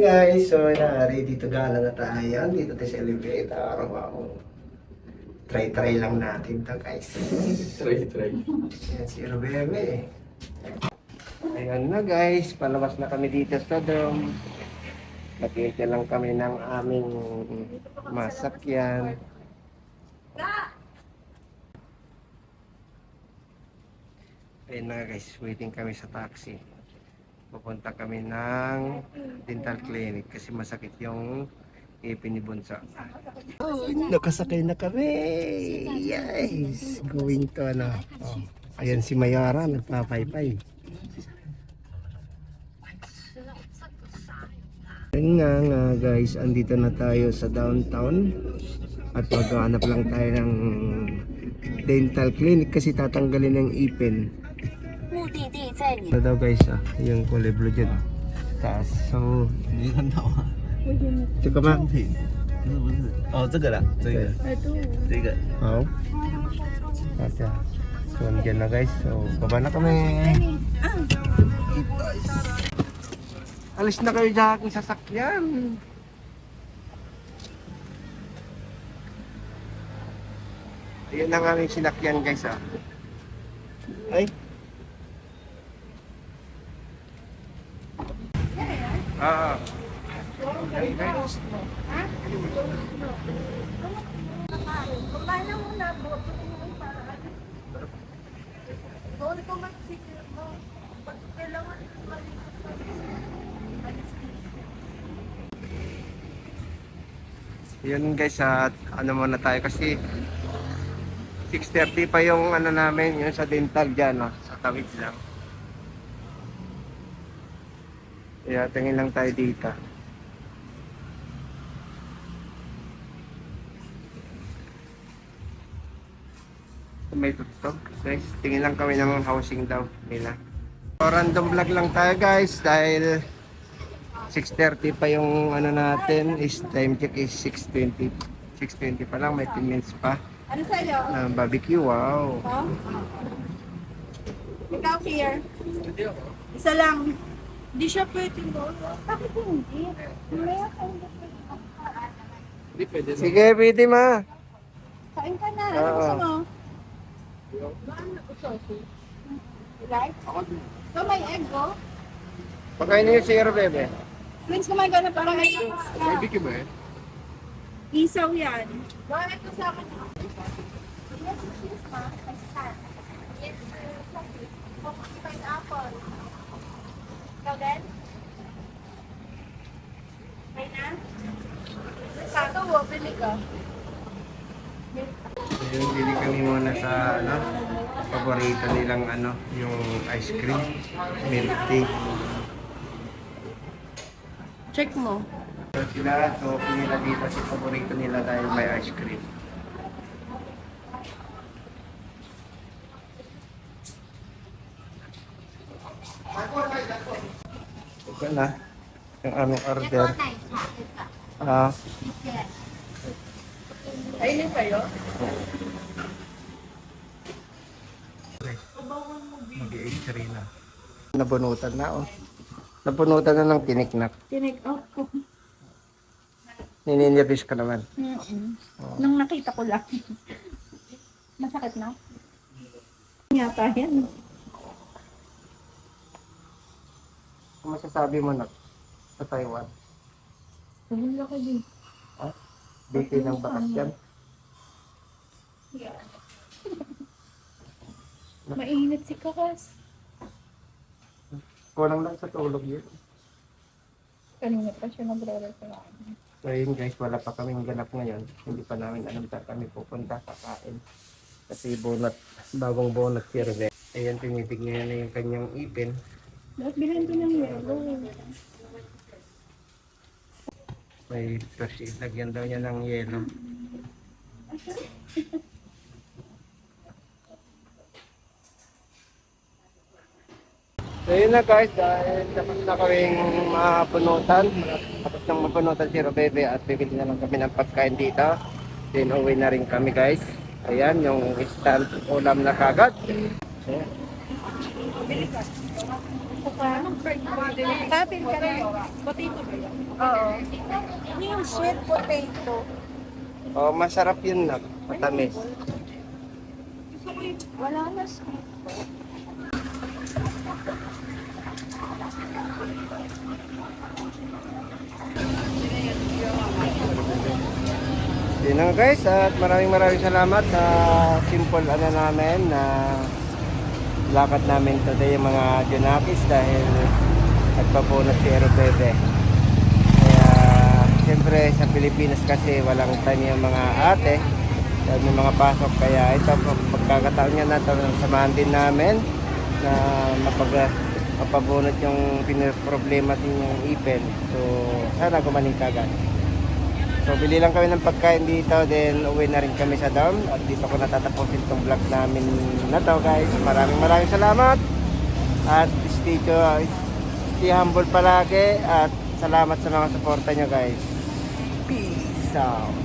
guys, so na ready to gala na tayo. Dito tayo sa elevator. Wow. Try-try lang natin to guys. Try, try. Yan si Robebe. Ayan na guys, palabas na kami dito sa dorm. Nakita lang kami ng aming masakyan. Ayun na guys, waiting kami sa taxi. Pupunta kami ng dental clinic kasi masakit yung ipin ni Bunso. Oh, nakasakay na kami! Yes! Going to ano. Oh. Ayan si Mayara, nagpapaypay. Ayun nga nga guys, andito na tayo sa downtown at maghanap lang tayo ng dental clinic kasi tatanggalin ng ipin 目的地在你 Ano daw guys ah, yung kulay blue dyan. Taas. So, 没看到啊？ ito ka ba? 商品不是不是哦，这个啦，这个这个 Oo. Ate. So, andyan na guys. So, baba na kami. Alis na kayo sa aking sasakyan. Ayan ang aming sinakyan guys ah. Ay. Kumain na muna, boto ko yung para. Doon ko mag-secret mo. Pag kailangan malipas ka. Yun guys, at ano muna tayo kasi 6.30 pa yung ano namin, yung sa dental dyan, no? sa tawid lang. Kaya tingin lang tayo dito. May tutog. Guys, tingin lang kami ng housing daw nila. So, random vlog lang tayo guys dahil 6.30 pa yung ano natin is time check is 6.20 6.20 pa lang may 10 minutes pa Ano sa'yo? na barbecue wow Oh? Ikaw here. Isa lang. Hindi siya pwede mo. Bakit hindi? May akong Hindi pwede sige pwede ma Kain ka na. Ano gusto mo? Like? So may egg, oh. pagkain niyo si bebe Twins, kumain ka na para may eggs ka. Barbecue ba eh? Isaw yan. Bakit ito sa akin? Yes, yes, ma. I start. Yes, pineapple. Ikaw din? Okay na? Sato, wo, bili ka. Yung bili kami muna sa ano paborito nilang ano yung ice cream milk tea. Check mo. so sila so pinila dito si paborito nila dahil may ice cream. Ito na yung aming order. Ah. Kainin kayo? Mag-i-x na. Nabunutan na oh. Nabunutan na ng tiniknak. Tinig out ko. Nininirvis ka naman. Mm-mm. Nung nakita ko lang. Masakit na? Yata yan. Kung masasabi mo na sa Taiwan, Ang laki din. dito ng bakas yan. Mainit si Kakas. Kulang lang sa tulog yun. Kanina pa siya nagre-reklamo. So yun guys, wala pa kaming ganap ngayon. Hindi pa namin alam saan kami pupunta kakain. Kasi bonat, bagong bonat sirve. Ayan, tinitignan na yung kanyang ipin. Bakit bilhin ko ng yelo? May kasi lagyan daw niya ng yelo. So yun na guys, dahil tapos na kaming mapunutan. Tapos nang mapunutan si Robebe at bibili na lang kami ng pagkain dito. Then uwi na rin kami guys. Ayan, yung instant ulam na kagad. So, ka? Kapil ka rin. Potato ba yan? Oo. Ano yung sweet potato? Oh, masarap yun na. Matamis. Wala na sweet. Yun lang guys at maraming maraming salamat sa simple ano namin na lakad namin today yung mga Junakis dahil nagpapunot si Ero Bebe. Kaya siyempre sa Pilipinas kasi walang time yung mga ate dahil may mga pasok kaya ito pagkakataon niya na ito samahan din namin na mapag mapabunot yung problema din yung ipin. So sana gumaling kagad. So bili lang kami ng pagkain dito then uwi na rin kami sa dorm at dito ko natatapusin tong vlog namin na to guys. Maraming maraming salamat at stay, to, stay humble palagi at salamat sa mga suporta nyo guys. Peace out.